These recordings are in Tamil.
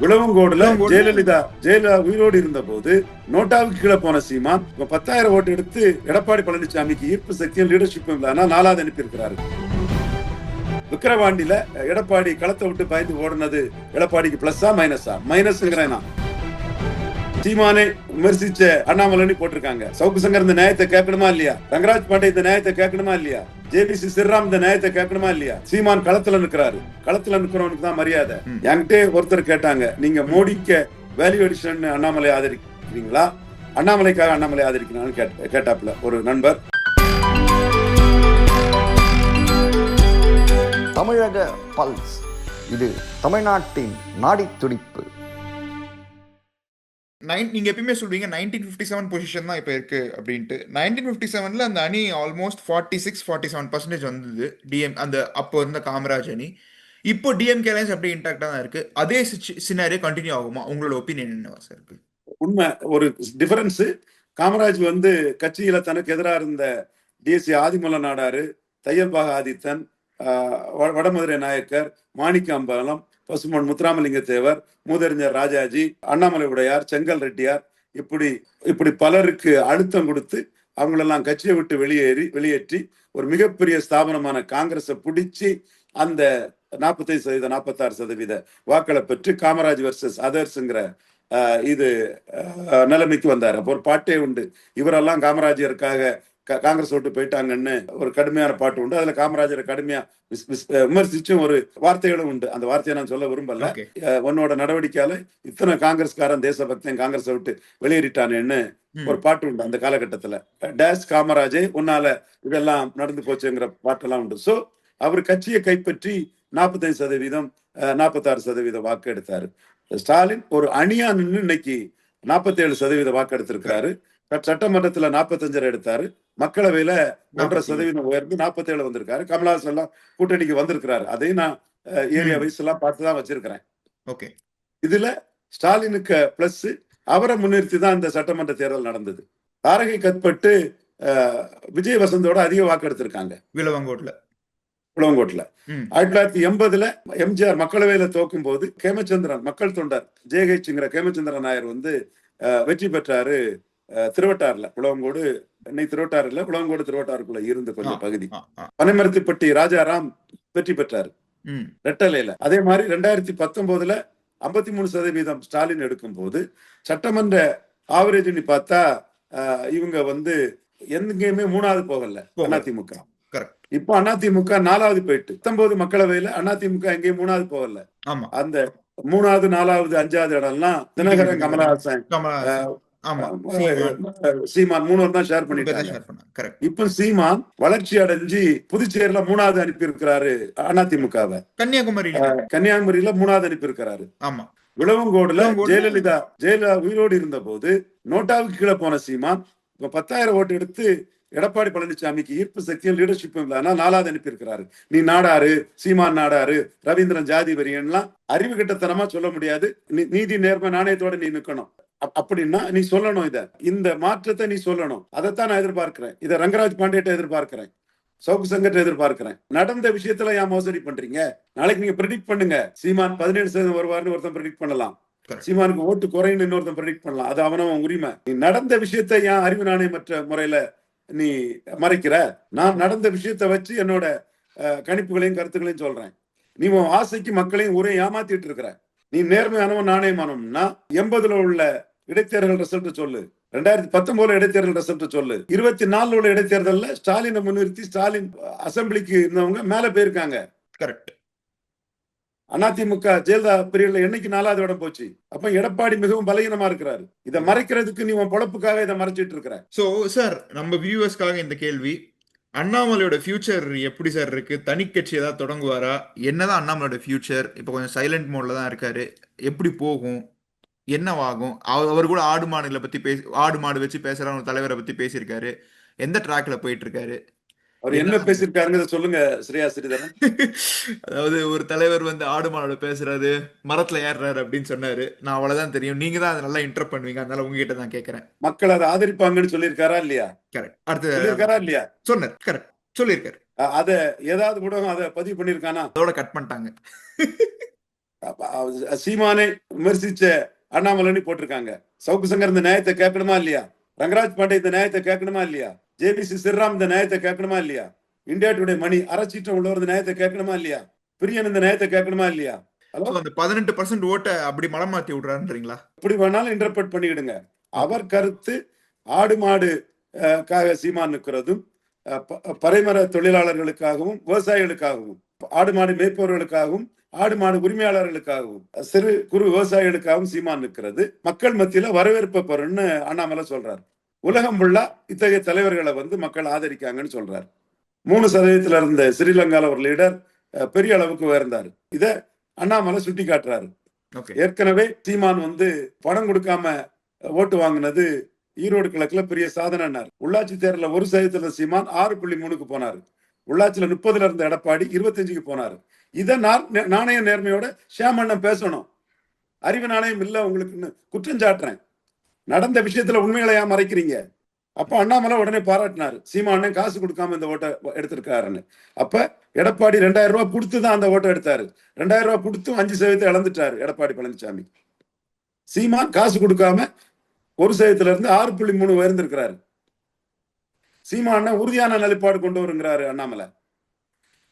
விளவங்கோடுல விளவங்கோடு. ஜெயலலிதா ஜெயலலிதா உயிரோடு இருந்த போது நோட்டாவுக்கு கீழே போன சீமான் பத்தாயிரம் ஓட்டு எடுத்து எடப்பாடி பழனிசாமிக்கு ஈர்ப்பு சக்தியும் லீடர்ஷிப்பும் இல்ல ஆனா நாலாவது அனுப்பியிருக்கிறாரு. விக்கிரவாண்டியில எடப்பாடி களத்தை விட்டு பயந்து ஓடுனது எடப்பாடிக்கு பிளஸ்ஸா மைனஸா மைனஸ்ங்கிறேன் நான். சீமானே விமர்சிச்ச அண்ணாமலைன்னு போட்டிருக்காங்க. சவுக்கு சங்கர் இந்த நியாயத்தை கேட்கணுமா இல்லையா? ரங்கராஜ் பாண்டே இந்த நியாயத்தை கேட்கணுமா இல்லையா? ஜேபிசி சிறுராம் இந்த நியாயத்தை கேட்கணுமா இல்லையா? சீமான் களத்துல நிக்கிறாரு களத்துல நிக்கிறவனுக்கு தான் மரியாதை. என்கிட்ட ஒருத்தர் கேட்டாங்க நீங்க மோடிக்க வேல்யூ அடிஷன் அண்ணாமலை ஆதரிக்கிறீங்களா? அண்ணாமலைக்காக அண்ணாமலை ஆதரிக்கணும்னு கேட்ட கேட்டாப்ல ஒரு நண்பர். தமிழக பல்ஸ். இது தமிழ்நாட்டின் நாடித் துடிப்பு நைன் நீங்கள் எப்பயுமே சொல்வீங்க நைன்டீன் ஃபிஃப்டி செவன் பொசிஷன் தான் இப்போ இருக்குது அப்படின்ட்டு. நைன்டீன் ஃபிஃப்டி செவன்ல அந்த அணி almost forty six forty seven percentage வந்தது டிஎம் அந்த அப்போ இருந்த காமராஜ் அணி. இப்போ டிஎம்கே அலையன்ஸ் அப்படியே இன்டாக்டாக தான் இருக்குது அதே சினாரியோ கண்டினியூ ஆகுமா? உங்களோட ஒப்பீனியன் என்னவா சார் இருக்குது உண்மை ஒரு டிஃபரன்ஸு காமராஜ் வந்து கட்சியில் தனக்கு எதிராக இருந்த டிஎஸ்சி ஆதிமூல நாடாரு தையல்பாக ஆதித்தன் வடமதுரை நாயக்கர் மாணிக்க அம்பலம் பசுமன் முத்துராமலிங்க தேவர் மூதறிஞர் ராஜாஜி அண்ணாமலை உடையார் செங்கல் ரெட்டியார் இப்படி இப்படி பலருக்கு அழுத்தம் கொடுத்து அவங்களெல்லாம் கட்சியை விட்டு வெளியேறி வெளியேற்றி ஒரு மிகப்பெரிய ஸ்தாபனமான காங்கிரஸை பிடிச்சி அந்த நாற்பத்தைந்து சதவீத நாற்பத்தாறு சதவீத வாக்களை பெற்று காமராஜ் வர்சஸ் அதர்ஸ்ங்கிற ஆஹ் இது நிலைமைக்கு வந்தார். அப்போ ஒரு பாட்டே உண்டு. இவரெல்லாம் காமராஜருக்காக காங்கிரஸ் விட்டு போயிட்டாங்கன்னு ஒரு கடுமையான பாட்டு உண்டு. அதுல காமராஜரை கடுமையா விமர்சிச்சும் ஒரு வார்த்தைகளும் உண்டு. அந்த வார்த்தையை நான் சொல்ல விரும்பல. உன்னோட நடவடிக்கையால இத்தனை காங்கிரஸ்காரன் தேசபக்தன் காங்கிரஸை விட்டு வெளியேறிட்டானேன்னு ஒரு பாட்டு உண்டு அந்த காலகட்டத்துல. டேஸ் காமராஜே உன்னால இதெல்லாம் நடந்து போச்சுங்கிற பாட்டெல்லாம் உண்டு. சோ அவர் கட்சியை கைப்பற்றி நாற்பத்தைந்து சதவீதம் நாற்பத்தாறு சதவீத வாக்கு எடுத்தாரு. ஸ்டாலின் ஒரு அணியா நின்று இன்னைக்கு நாற்பத்தேழு சதவீத வாக்கு எடுத்திருக்கிறாரு. சட்ட- சட்டமன்றத்துல நாற்பத்தஞ்சரை எடுத்தாரு. மக்களவையில ஒன்றரை 47. சதவீதம் உயர்ந்து நாற்பத்தேழு வந்திருக்காரு. கமலஹாசன் எல்லாம் கூட்டணிக்கு வந்திருக்கிறாரு. அதையும் நான் ஏரியா. வைஸ் எல்லாம் பார்த்து தான் வச்சிருக்கிறேன். ஓகே. இதுல ஸ்டாலினுக்கு பிளஸ் அவரை முன்னிறுத்தி தான் இந்த சட்டமன்ற தேர்தல் நடந்தது. தாரகை கட்பட்டு விஜய் வசந்தோட அதிக வாக்கு எடுத்திருக்காங்க. விலவங்கோட்ல புலவங்கோட்டில் ம். ஆயிரத்தி தொள்ளாயிரத்தி எண்பதுல எம்ஜிஆர் மக்களவையில தோக்கும் போது கேமச்சந்திரன் மக்கள் தொண்டர் ஜேஹெச்ங்கிற கேமச்சந்திரன் நாயர் வந்து வெற்றி பெற்றாரு. திருவட்டாறுல புலவங்கோடு இன்னைக்கு திருவட்டாறு இல்ல புலவங்கோடு திருவட்டாருக்குள்ள இருந்த கொஞ்சம் பகுதி. பனைமரத்துப்பட்டி ராஜாராம் வெற்றி பெற்றாரு. ரெட்டலையில. அதே மாதிரி ரெண்டாயிரத்தி பத்தொன்பதுல ஐம்பத்தி மூணு சதவீதம் ஸ்டாலின் எடுக்கும் போது சட்டமன்ற ஆவரேஜ் நீ பார்த்தா இவங்க வந்து எங்கேயுமே மூணாவது போகல. அதிமுக. இப்போ அதிமுக நாலாவது போயிட்டு பத்தொன்பது மக்களவையில அதிமுக எங்கேயும் மூணாவது போகல. ஆமா. அந்த மூணாவது நாலாவது அஞ்சாவது இடம்லாம் தினகரன் கமலஹாசன் ஆமா. சீமான் மூணு ஷேர் பண்ணிட்டாங்க. கரெக்ட் இப்ப சீமான் வளர்ச்சி அடைஞ்சு புதுச்சேரியில மூணாவது அனுப்பி இருக்கிறாரு அதிமுகவை. கன்னியாகுமரியில. கன்னியாகுமரியில மூணாவது அனுப்பி இருக்கிறாரு ஆமா விளவங்கோடுல ஜெயலலிதா ஜெயலலிதா உயிரோடு இருந்த போது நோட்டாவுக்கு கீழே போன சீமான் இப்ப பத்தாயிரம் ஓட்டு எடுத்து எடப்பாடி பழனிசாமிக்கு ஈர்ப்பு சக்தியும் லீடர்ஷிப்பும் இல்ல நாலாவது அனுப்பி இருக்கிறாரு நீ நாடாரு சீமான் நாடாரு ரவீந்திரன் ஜாதி வரியன்லாம் அறிவு கட்டத்தனமா சொல்ல முடியாது. நீதி நேர்மை நாணயத்தோட நீ நிக்கணும். அப்படின்னா நீ சொல்லணும் இத. இந்த மாற்றத்தை நீ சொல்லணும். அதைத்தான் நான் எதிர்பார்க்கிறேன். இதை ரங்கராஜ் பாண்டியட்ட எதிர்பார்க்கிறேன். சவுக்கு சங்கத்தை எதிர்பார்க்கிறேன். நடந்த விஷயத்துல ஏன் மோசடி பண்றீங்க? நாளைக்கு நீங்க ப்ரெடிக்ட் பண்ணுங்க. சீமான் பதினேழு சதவீதம் வருவார்னு ஒருத்தன் ப்ரெடிக்ட் பண்ணலாம். சீமானுக்கு ஓட்டு குறைன்னு இன்னொருத்தன் ப்ரெடிக்ட் பண்ணலாம். அது அவனவன் உரிமை. நீ நடந்த விஷயத்தை ஏன் அறிவு நாணயமற்ற முறையில நீ மறைக்கிற? நான் நடந்த விஷயத்தை வச்சு என்னோட கணிப்புகளையும் கருத்துக்களையும் சொல்றேன். நீ உன் ஆசைக்கு மக்களையும் ஊரே ஏமாத்திட்டு இருக்கிற. நீ நேர்மையானவன் நாணயமானவன்னா எண்பதுல உள்ள இடைத்தேர்தல் ரிசல்ட் சொல்லு. ரெண்டாயிரத்தி பத்தொன்பதுல இடைத்தேர்தல் ரிசல்ட் சொல்லு. இருபத்தி நாலுல உள்ள இடைத்தேர்தல்ல ஸ்டாலினை முன்னிறுத்தி ஸ்டாலின் அசெம்பிளிக்கு இருந்தவங்க மேல போயிருக்காங்க. கரெக்ட் அதிமுக ஜெயலலிதா பிரிவுல என்னைக்கு நாலாவது இடம் போச்சு? அப்ப எடப்பாடி மிகவும் பலகீனமா இருக்கிறாரு. இதை மறைக்கிறதுக்கு நீ உன் பொழப்புக்காக இதை மறைச்சிட்டு இருக்கிற. ஸோ சார் நம்ம வியூவர்ஸ்க்காக இந்த கேள்வி. அண்ணாமலையோட ஃபியூச்சர் எப்படி சார் இருக்கு? தனி கட்சி ஏதாவது தொடங்குவாரா? என்னதான் அண்ணாமலையோட ஃபியூச்சர் இப்போ கொஞ்சம் சைலண்ட் மோட்ல தான் இருக்காரு. எப்படி போகும்? என்னவாகும்? அவர் அவர் கூட ஆடு மாடுகளை பத்தி பேசி ஆடு மாடு வச்சு பேசுற ஒரு தலைவரை பத்தி பேசியிருக்காரு. எந்த ட்ராக்ல போயிட்டு இருக்காரு? அவர் என்ன பேசியிருக்காருங்கிறத சொல்லுங்க ஸ்ரீயா ஸ்ரீதரன். அதாவது ஒரு தலைவர் வந்து ஆடு மாடோட பேசுறாரு மரத்துல ஏறுறாரு அப்படின்னு சொன்னாரு. நான் அவ்வளவுதான் தெரியும். நீங்க தான் அதை நல்லா இன்டர் பண்ணுவீங்க. அதனால உங்ககிட்ட தான் கேட்கறேன் மக்கள் அதை ஆதரிப்பாங்கன்னு சொல்லியிருக்காரா இல்லையா? கரெக்ட் அடுத்து இல்லையா? சொன்னார். கரெக்ட் சொல்லியிருக்காரு. அத ஏதாவது ஊடகம் அதை பதிவு பண்ணிருக்கானா அதோட கட் பண்ணிட்டாங்க. சீமானை விமர்சிச்ச அண்ணாமலைன்னு போட்டிருக்காங்க. சவுக்கு சங்கர் இந்த நியாயத்தை கேட்கணுமா இல்லையா? ரங்கராஜ் பாண்டே இந்த நியாயத்தை கேட்கணுமா இல்லையா? ஜேபிசி ஸ்ரீராம் இந்த நியாயத்தை கேட்கணுமா இல்லையா? இந்தியா டுடே மணி அறச்சீற்றம் உள்ளவர் இந்த நியாயத்தை கேட்கணுமா இல்லையா? பிரியன் இந்த நியாயத்தை கேட்கணுமா இல்லையா? அந்த பதினெட்டு பர்சன்ட் ஓட்டை அப்படி மலம் மாத்தி விடுறாருன்றீங்களா? எப்படி வேணாலும் இன்டர்பிரட் பண்ணிக்கிடுங்க. அவர் கருத்து ஆடு மாடு காக சீமான் நிற்கிறதும் பறைமர தொழிலாளர்களுக்காகவும் விவசாயிகளுக்காகவும் ஆடு மாடு மேய்ப்பவர்களுக்காகவும் ஆடு மாடு உரிமையாளர்களுக்காகவும் சிறு குறு விவசாயிகளுக்காகவும் சீமான் நிற்கிறது. மக்கள் மத்தியில வரவேற்பை பெறும்னு அண்ணாமலை சொல்றாரு. உலகம் ஃபுல்லா இத்தகைய தலைவர்களை வந்து மக்கள் ஆதரிக்காங்கன்னு சொல்றாரு. மூணு சதவீதத்துல இருந்த ஸ்ரீலங்கால ஒரு லீடர் பெரிய அளவுக்கு உயர்ந்தாரு. இத அண்ணாமலை சுட்டி காட்டுறாரு ஏற்கனவே சீமான் வந்து பணம் கொடுக்காம ஓட்டு வாங்கினது ஈரோடு கிழக்குல பெரிய சாதனைனார் உள்ளாட்சி தேர்தலில் ஒரு சதவீதத்துல சீமான் ஆறு புள்ளி மூணுக்கு போனாரு. உள்ளாட்சியில முப்பதுல இருந்த எடப்பாடி இருபத்தஞ்சுக்கு போனாரு. இதை நாணய நேர்மையோட ஷியாமண்ணன் பேசணும். அறிவு நாணயம் இல்ல உங்களுக்குன்னு குற்றம் சாட்டுறேன். நடந்த விஷயத்துல உண்மைகளையா ஏன் மறைக்கிறீங்க? அப்ப அண்ணாமலை உடனே பாராட்டினாரு. சீமா அண்ணன் காசு கொடுக்காம இந்த ஓட்டை எடுத்திருக்காருன்னு. அப்ப எடப்பாடி ரெண்டாயிரம் ரூபாய் கொடுத்து தான் அந்த ஓட்டை எடுத்தாரு. ரெண்டாயிரம் ரூபாய் கொடுத்தும் அஞ்சு சதவீதத்தை இழந்துட்டாரு எடப்பாடி பழனிசாமி சீமா காசு கொடுக்காம ஒரு சதவீதத்துல இருந்து ஆறு புள்ளி மூணு உயர்ந்திருக்கிறாரு. அண்ணன் உறுதியான நிலைப்பாடு கொண்டு வருங்கிறாரு அண்ணாமலை.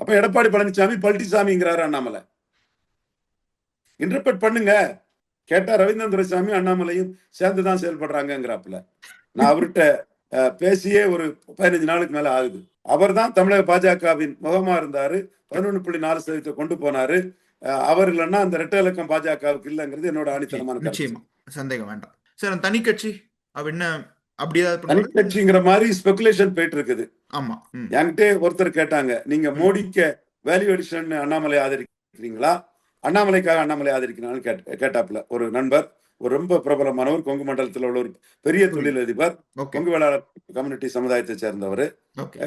அப்ப எடப்பாடி பழனிசாமி பழனிசாமிங்கிறாரு அண்ணாமலை. இன்டர்பிரட் பண்ணுங்க. கேட்டா ரவீந்திரன் துரைசாமி அண்ணாமலையும் சேர்ந்துதான் செயல்படுறாங்கிறாப்புல நான் அவர்கிட்ட பேசியே ஒரு பதினஞ்சு நாளுக்கு மேல ஆகுது. அவர்தான் தமிழக பாஜகவின் முகமா இருந்தாரு. பதினொன்று புள்ளி நாலு சதவீதத்தை கொண்டு போனாரு. அவர் இல்லைன்னா அந்த ரெட்டை இலக்கம் பாஜகவுக்கு இல்லைங்கிறது என்னோட ஆணித்தனமான சந்தேகம் வேண்டாம். சார் தனி கட்சி என்ன அப்படி ஏதாவது பண்ணுவாரு? தனிக்கட்சிங்கிற மாதிரி ஸ்பெகுலேஷன் போயிட்டு இருக்குது ஆமா. என்கிட்ட ஒருத்தர் கேட்டாங்க நீங்க மோடிக்க வேல்யூ அடிஷன் அண்ணாமலை ஆதரிக்கிறீங்களா? அண்ணாமலைக்காக அண்ணாமலை ஆதரிக்கிறான்னு கேட்ட கேட்டாப்புல. ஒரு நண்பர் ஒரு ரொம்ப பிரபலமானவர் கொங்கு மண்டலத்தில் உள்ள ஒரு பெரிய தொழிலதிபர் கொங்கு வேளாளர் கம்யூனிட்டி சமுதாயத்தை சேர்ந்தவர்.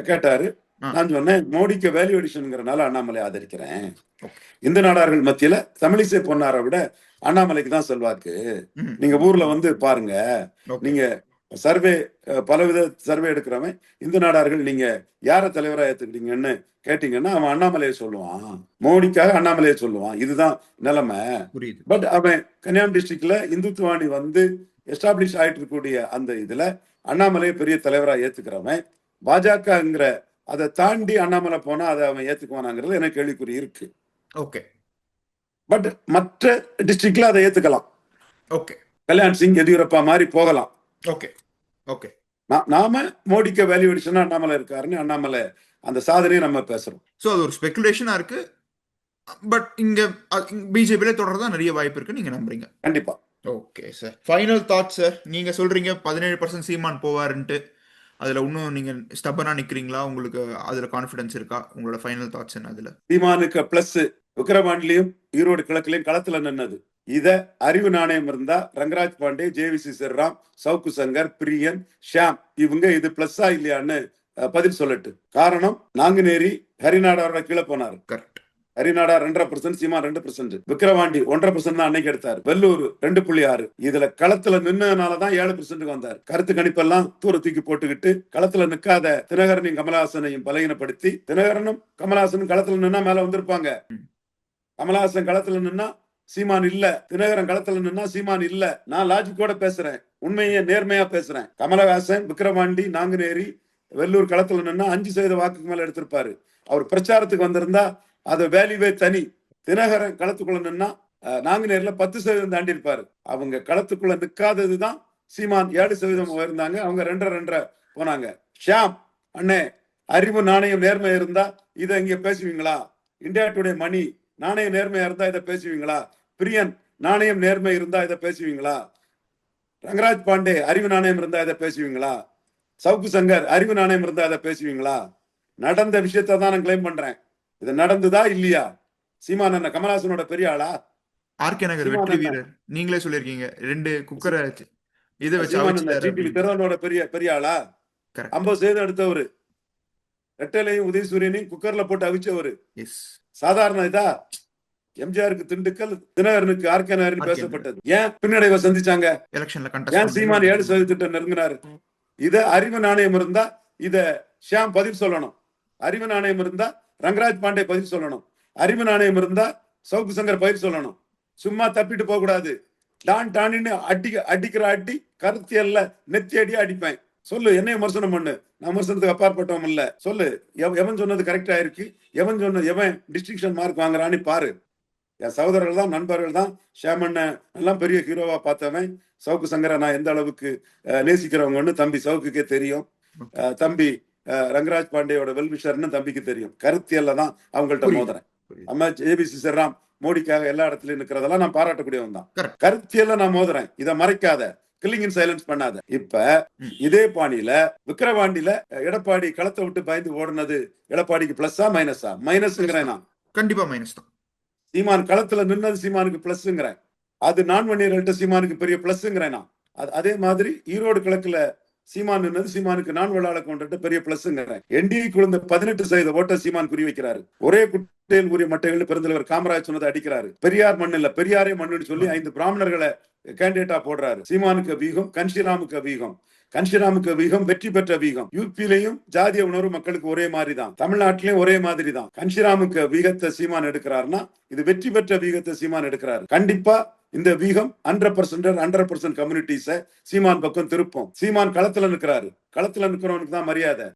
கேட்டாரு. நான் சொன்னேன் மோடிக்கு வேல்யூ அடிஷன்ங்கிறனால அண்ணாமலை ஆதரிக்கிறேன். இந்த நாடார்கள் மத்தியில தமிழிசை பொன்னாரை விட அண்ணாமலைக்கு தான் செல்வாக்கு. நீங்க ஊர்ல வந்து பாருங்க. நீங்க சர்வே பலவித சர்வே எடுக்கிறவன் இந்த நாடார்கள் நீங்க யார தலைவரா ஏத்துக்கிட்டீங்கன்னு கேட்டீங்கன்னா அவன் அண்ணாமலையை சொல்லுவான். மோடிக்காக அண்ணாமலையை சொல்லுவான். இதுதான் நிலைமை. பட் அவன் கன்னியாகுமரி டிஸ்ட்ரிக்ட்ல இந்துத்துவாணி வந்து எஸ்டாப்ளிஷ் ஆயிட்டு இருக்கக்கூடிய அந்த இதுல அண்ணாமலையை பெரிய தலைவரா ஏத்துக்கிறவன். பாஜகங்கிற அதை தாண்டி அண்ணாமலை போனா அதை அவன் ஏத்துக்குவானாங்கிறது எனக்கு கேள்விக்குறி இருக்கு. ஓகே. பட் மற்ற டிஸ்ட்ரிக்ட்ல அதை ஏத்துக்கலாம். ஓகே. கல்யாண் சிங் எதியூரப்பா மாதிரி போகலாம். Okay okay. நாம மோடிக்கு வேல்யூ அடிஷனா அண்ணாமலை இருக்காருன்னு அண்ணாமலை அந்த சாதனையை நம்ம பேசுறோம். ஸோ அது ஒரு ஸ்பெகுலேஷனா இருக்கு. பட் இங்க பிஜேபியில தொடர்றதா நிறைய வாய்ப்பு இருக்கு. நீங்க நம்புறீங்க. கண்டிப்பா. Okay sir final thought sir நீங்க சொல்றீங்க பதினேழு பர்சன்ட் சீமான் போவாருன்ட்டு. அதுல இன்னும் நீங்க ஸ்டப்பனா நிக்கிறீங்களா? உங்களுக்கு அதுல கான்ஃபிடன்ஸ் இருக்கா? உங்களோட ஃபைனல் தாட்ஸ் என்ன அதுல? சீமானுக்கு பிளஸ் விக்கிரவாண்டிலையும் ஈரோடு கிழக்குலையும் களத்துல நின்னது. இத அறிவு நாணயம் இருந்தா ரங்கராஜ் பாண்டே ஜேவிசி ஸ்ரீராம் சவுக்கு சங்கர் பிரியன் ஷியாம் இவங்க இது பிளஸ்ஸா இல்லையான்னு பதில் சொல்லட்டு. காரணம் நாங்குநேரி ஹரிநாடாரோட கீழே போனாரு. கரெக்ட் ஹரிநாடா ரெண்டரை பர்சன்ட் சீமா ரெண்டு பர்சன்ட் விக்கிரவாண்டி ஒன்றரை பர்சன்ட் தான் அன்னைக்கு எடுத்தார். வெள்ளூர் ரெண்டு புள்ளி ஆறு. இதுல களத்துல நின்னதுனாலதான் ஏழு பர்சன்ட் வந்தார். கருத்து கணிப்பெல்லாம் தூர தூக்கி போட்டுக்கிட்டு களத்துல நிக்காத தினகரனையும் கமலஹாசனையும் பலகீனப்படுத்தி தினகரனும் கமலஹாசனும் களத்துல நின்னா மேல வந்திருப்பாங்க. கமலஹாசன் களத்துல நின்னா சீமான் இல்ல. தினகரன் களத்துல நின்னா சீமான் இல்ல. நான் லாஜிக்கோட பேசுறேன். உண்மையை நேர்மையா பேசுறேன். கமலஹாசன் விக்கிரவாண்டி நாங்குநேரி வெள்ளூர் களத்துல நின்னா அஞ்சு சதவீத வாக்குக்கு மேல எடுத்திருப்பாரு. அவர் பிரச்சாரத்துக்கு வந்திருந்தா அது வேல்யூவே தனி. தினகரன் களத்துக்குள்ள நின்னா அஹ், பத்து சதவீதம் தாண்டி இருப்பாரு அவங்க களத்துக்குள்ள நிக்காததுதான் சீமான் ஏழு சதவீதம் உயர்ந்தாங்க. அவங்க ரெண்டரை ரெண்டரை போனாங்க. ஷியாம் அண்ணே அறிவு நாணயம் நேர்மை இருந்தா இதை இங்க பேசுவீங்களா? இந்தியா டுடே மணி நாணயம் நேர்மையா இருந்தா இதை பேசுவீங்களா? பிரியன் நாணயம் நேர்மை இருந்தா இதை பேசுவீங்களா? ரங்கராஜ் பாண்டே அறிவு நாணயம் இருந்தா இதை பேசுவீங்களா? சவுக்கு சங்கர் அறிவு நாணயம் இருந்தா இதை பேசுவீங்களா? நடந்த விஷயத்தை தான் நான் கிளைம் பண்றேன். இது நடந்துதா இல்லையா? சீமான் என்ன கமலஹாசனோட பெரிய ஆளா? ஆர்கே நகர் வெற்றி? வீரர். நீங்களே சொல்லியிருக்கீங்க. ரெண்டு குக்கரை இதை வச்சு திறவனோட பெரிய பெரிய ஆளா. ஐம்பது சதவீதம் எடுத்தவரு. ரெட்டலையும் உதயசூரியனையும் குக்கர்ல போட்டு அவிச்சவரு. சாதாரண இதா? எம்ஜிஆருக்கு திண்டுக்கல் தினகரனுக்கு ஆர்கே ஆர்கே பேசப்பட்டது. ஏன் பின்னடைவை சந்திச்சாங்க? ஏன் சீமான் ஏழு கண்டஸ்ட் சதவீதத்தை நெருங்கினாரு? இத அறிவு நாணயம் இருந்தா இத ஷியாம் பதில் சொல்லணும். அறிவு நாணயம் இருந்தா ரங்கராஜ் பாண்டே பதில் சொல்லணும். அறிவு நாணயம் இருந்தா சவுக்கு சங்கர் பதில் சொல்லணும். சும்மா தப்பிட்டு போக கூடாது. டான் டானின்னு அடி அடிக்கிற அடி கருத்தியல்ல நெத்தி அடி அடிப்பேன். சொல்லு என்ன விமர்சனம் பண்ணு. நான் விமர்சனத்துக்கு அப்பாற்பட்டவன் இல்ல. சொல்லு எவ- எவன் சொன்னது கரெக்டா இருக்கு? எவன் சொன்ன எவன் டிஸ்டிங்ஷன் மார்க் வாங்குறான்னு பாரு. என் சகோதரர்கள் தான் நண்பர்கள் தான் ஷேமண்ண எல்லாம் பெரிய ஹீரோவா பார்த்தவன். சவுக்கு சங்கரை நான் எந்த அளவுக்கு நேசிக்கிறவங்கன்னு தம்பி சவுக்குக்கே தெரியும். தம்பி ரங்கராஜ் பாண்டேயோட வெல்விஷர்னு தம்பிக்கு தெரியும். கருத்தியல்ல தான் அவங்கள்ட்ட. மோதுறேன். நம்ம ஏபிசி சர்ராம் மோடிக்காக எல்லா இடத்துலயும் நிக்கிறதெல்லாம் நான் பாராட்டக்கூடியவன் தான். கருத்தியல்ல நான் மோதுறேன். இதை மறைக்காத கில்லிங் இன் சைலன்ஸ் பண்ணாத. இப்ப. இதே பாணியில விக்கிரவாண்டியில எடப்பாடி களத்தை விட்டு பயந்து ஓடுனது எடப்பாடிக்கு பிளஸ்ஸா மைனஸா மைனஸ்ங்கிறேன் நான். கண்டிப்பா மைனஸ் தான். சீமான் களத்துல நின்னது சீமானுக்கு பிளஸ்ங்கிறேன் அது நான் வன்னியர்கள்ட்ட சீமானுக்கு பெரிய பிளஸ்ங்கிறேன் நான். அதே மாதிரி ஈரோடு கிழக்குல சீமான் நின்னது சீமானுக்கு நான் வெள்ளாள கொண்டுட்டு பெரிய பிளஸ்ங்கிறேன் என்டிஏ குழந்த பதினெட்டு சதவீத ஓட்ட சீமான் குறி வைக்கிறாரு. ஒரே குட்டையில் கூறிய மட்டைகள் பெருந்தலைவர் காமராஜ் சொன்னதை அடிக்கிறாரு. பெரியார் மண் இல்ல பெரியாரே மண்ணுன்னு சொல்லி ஐந்து பிராமணர்களை கேண்டிடேட்டா போடுறாரு. சீமானுக்கு வீகம் கன்ஷிராமுக்கு வீகம் கன்ஷிராமுக்கு வீகம் வெற்றி பெற்ற வீகம். யூபிலையும் ஜாதிய உணர்வு மக்களுக்கு ஒரே மாதிரி தான் தமிழ்நாட்டிலையும் ஒரே மாதிரி தான் கன்ஷிராமுக்கு வீகத்தை சீமான் எடுக்கிறாருன்னா இது வெற்றி பெற்ற வீகத்தை சீமான் எடுக்கிறாரு. கண்டிப்பா இந்த வீகம் hundred percent hundred percent communities Seeman பக்கம் திருப்போம். சீமான் களத்துல நிக்கிறாரு களத்துல நிற்கிறவனுக்கு தான் மரியாதை.